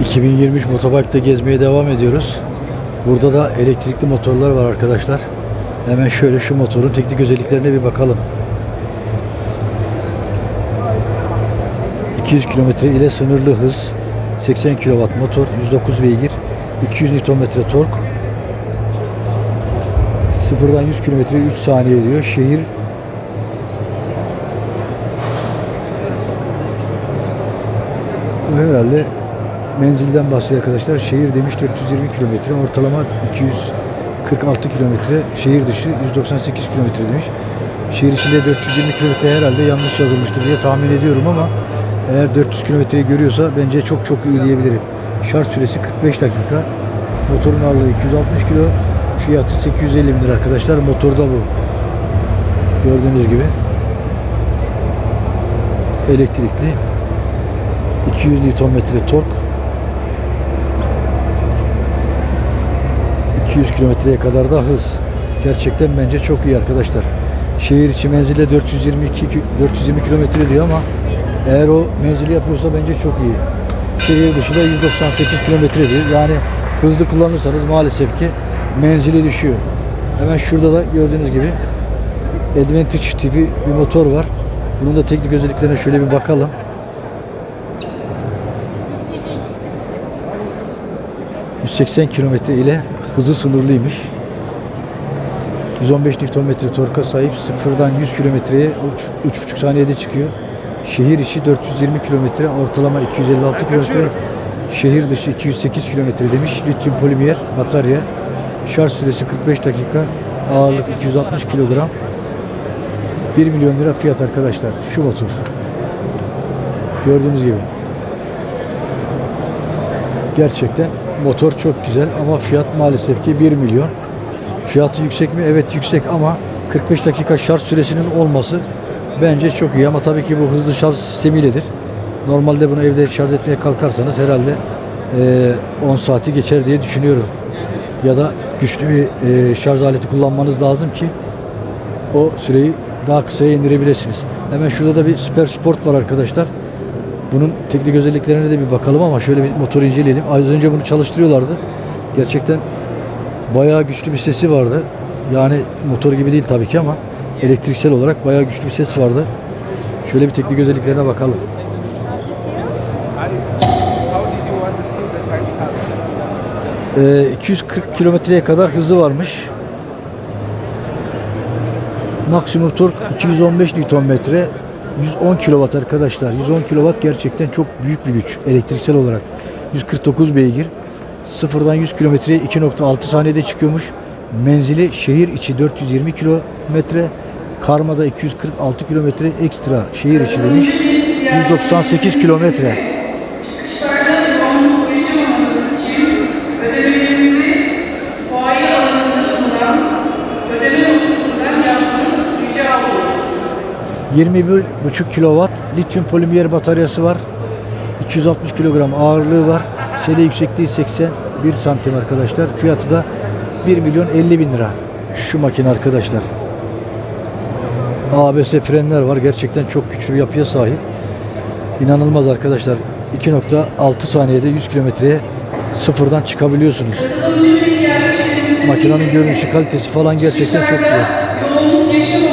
2023 Motobike'da gezmeye devam ediyoruz. Burada da elektrikli motorlar var arkadaşlar. Hemen şöyle şu motorun teknik özelliklerine bir bakalım. 200 km ile sınırlı hız, 80 kW motor, 109 beygir, 200 Nm tork. Sıfırdan 100 km 3 saniye diyor. Şehir herhalde menzilden bahsediyor arkadaşlar. Şehir demiş 420 kilometre, ortalama 246 kilometre, şehir dışı 198 kilometre demiş. Şehir içinde 420 kilometre herhalde yanlış yazılmıştır diye tahmin ediyorum ama eğer 400 kilometreyi görüyorsa bence çok çok iyi diyebilirim. Şarj süresi 45 dakika. Motorun ağırlığı 260 kilo. Fiyatı 850 bin lira arkadaşlar. Motorda bu. Gördüğünüz gibi. Elektrikli. 200 Nm tork 200 kilometreye kadar da hız. Gerçekten bence çok iyi arkadaşlar. Şehir içi menzile 422 ki- 420 kilometre diyor ama eğer o menzili yapıyorsa bence çok iyi. Şehir dışı da 198 kilometre diyor. Yani hızlı kullanırsanız maalesef ki menzili düşüyor. Hemen şurada da gördüğünüz gibi Advantage tipi bir motor var. Bunun da teknik özelliklerine şöyle bir bakalım. 180 kilometre ile hızı sınırlıymış. 115 Nm torka sahip sıfırdan 100 kilometreye 3,5 saniyede çıkıyor. Şehir içi 420 kilometre, ortalama 256 kilometre. Şehir dışı 208 kilometre demiş. Lityum polimer batarya. Şarj süresi 45 dakika. Ağırlık 260 kilogram. 1 milyon lira fiyat arkadaşlar. Şu motor. Gördüğünüz gibi. Gerçekten motor çok güzel ama fiyat maalesef ki 1 milyon. Fiyatı yüksek mi? Evet yüksek ama 45 dakika şarj süresinin olması bence çok iyi ama tabii ki bu hızlı şarj sistemiyledir. Normalde bunu evde şarj etmeye kalkarsanız herhalde eee, 10 saati geçer diye düşünüyorum. Ya da güçlü bir eee, şarj aleti kullanmanız lazım ki o süreyi daha kısaya indirebilirsiniz. Hemen şurada da bir Super Sport var arkadaşlar. Bunun teknik özelliklerine de bir bakalım ama şöyle bir motoru inceleyelim. Az önce bunu çalıştırıyorlardı. Gerçekten bayağı güçlü bir sesi vardı. Yani motor gibi değil tabii ki ama elektriksel olarak bayağı güçlü bir ses vardı. Şöyle bir teknik özelliklerine bakalım. Ee, 240 kilometreye kadar hızı varmış. Maksimum tork 215 Nm. 110 kW arkadaşlar. 110 kW gerçekten çok büyük bir güç elektriksel olarak. 149 beygir. Sıfırdan 100 kilometreye 2.6 saniyede çıkıyormuş. Menzili şehir içi 420 kilometre. Karmada 246 kilometre ekstra şehir içi demiş. 198 kilometre. 21,5 kW lityum polimer bataryası var. 260 kilogram ağırlığı var. Sele yüksekliği 81 santim arkadaşlar. Fiyatı da 1 milyon 50 bin lira. Şu makine arkadaşlar. ABS frenler var. Gerçekten çok güçlü bir yapıya sahip. İnanılmaz arkadaşlar. 2.6 saniyede 100 kilometreye sıfırdan çıkabiliyorsunuz. Makinenin görünüşü kalitesi falan gerçekten çok güzel.